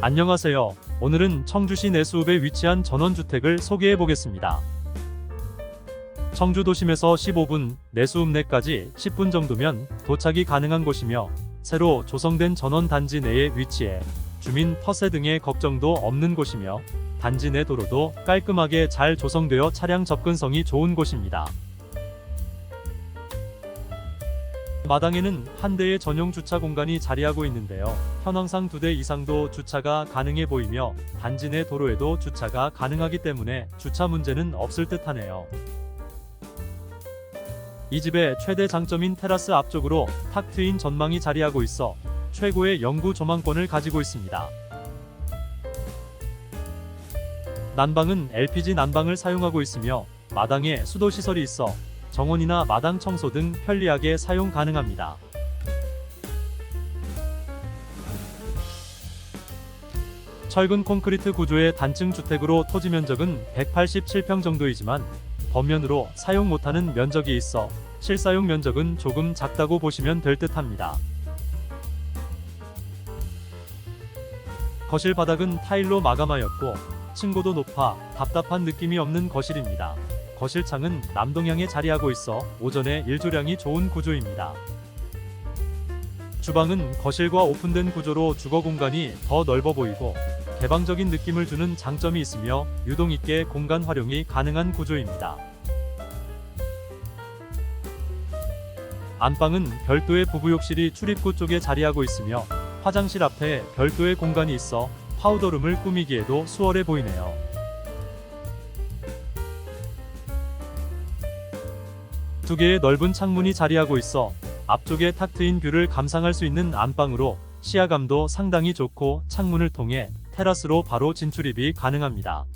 안녕하세요. 오늘은 청주시 내수읍에 위치한 전원주택을 소개해 보겠습니다. 청주 도심에서 15분, 내수읍 내까지 10분 정도면 도착이 가능한 곳이며 새로 조성된 전원 단지 내에 위치해 주민 터세 등의 걱정도 없는 곳이며 단지 내 도로도 깔끔하게 잘 조성되어 차량 접근성이 좋은 곳입니다. 마당에는 한 대의 전용 주차 공간이 자리하고 있는데요. 현황상 두 대 이상도 주차가 가능해 보이며 단지 내 도로에도 주차가 가능하기 때문에 주차 문제는 없을 듯하네요. 이 집의 최대 장점인 테라스 앞쪽으로 탁 트인 전망이 자리하고 있어 최고의 영구 조망권을 가지고 있습니다. 난방은 LPG 난방을 사용하고 있으며 마당에 수도 시설이 있어 정원이나 마당 청소 등 편리하게 사용 가능합니다. 철근 콘크리트 구조의 단층 주택으로 토지 면적은 187평 정도이지만 겉면으로 사용 못하는 면적이 있어 실사용 면적은 조금 작다고 보시면 될 듯합니다. 거실 바닥은 타일로 마감하였고 층고도 높아 답답한 느낌이 없는 거실입니다. 거실 창은 남동향에 자리하고 있어 오전에 일조량이 좋은 구조입니다. 주방은 거실과 오픈된 구조로 주거 공간이 더 넓어 보이고 개방적인 느낌을 주는 장점이 있으며 유동 있게 공간 활용이 가능한 구조입니다. 안방은 별도의 부부욕실이 출입구 쪽에 자리하고 있으며 화장실 앞에 별도의 공간이 있어 파우더룸을 꾸미기에도 수월해 보이네요. 두 개의 넓은 창문이 자리하고 있어 앞쪽에 탁 트인 뷰를 감상할 수 있는 안방으로 시야감도 상당히 좋고 창문을 통해 테라스로 바로 진출입이 가능합니다.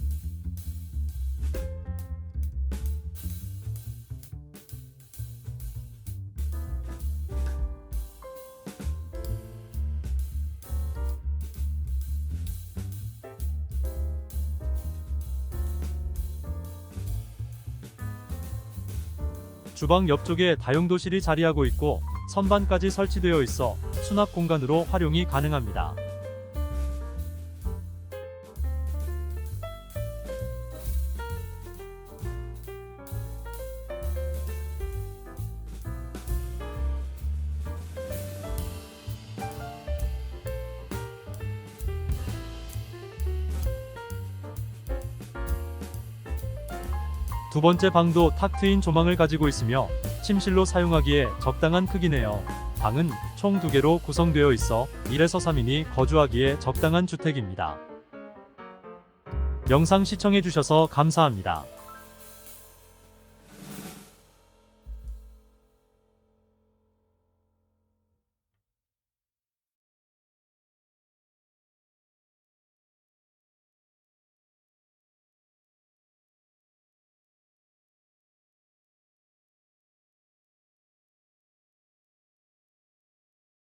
주방 옆쪽에 다용도실이 자리하고 있고 선반까지 설치되어 있어 수납 공간으로 활용이 가능합니다. 두 번째 방도 탁 트인 조망을 가지고 있으며 침실로 사용하기에 적당한 크기네요. 방은 총 두 개로 구성되어 있어 1에서 3인이 거주하기에 적당한 주택입니다. 영상 시청해주셔서 감사합니다.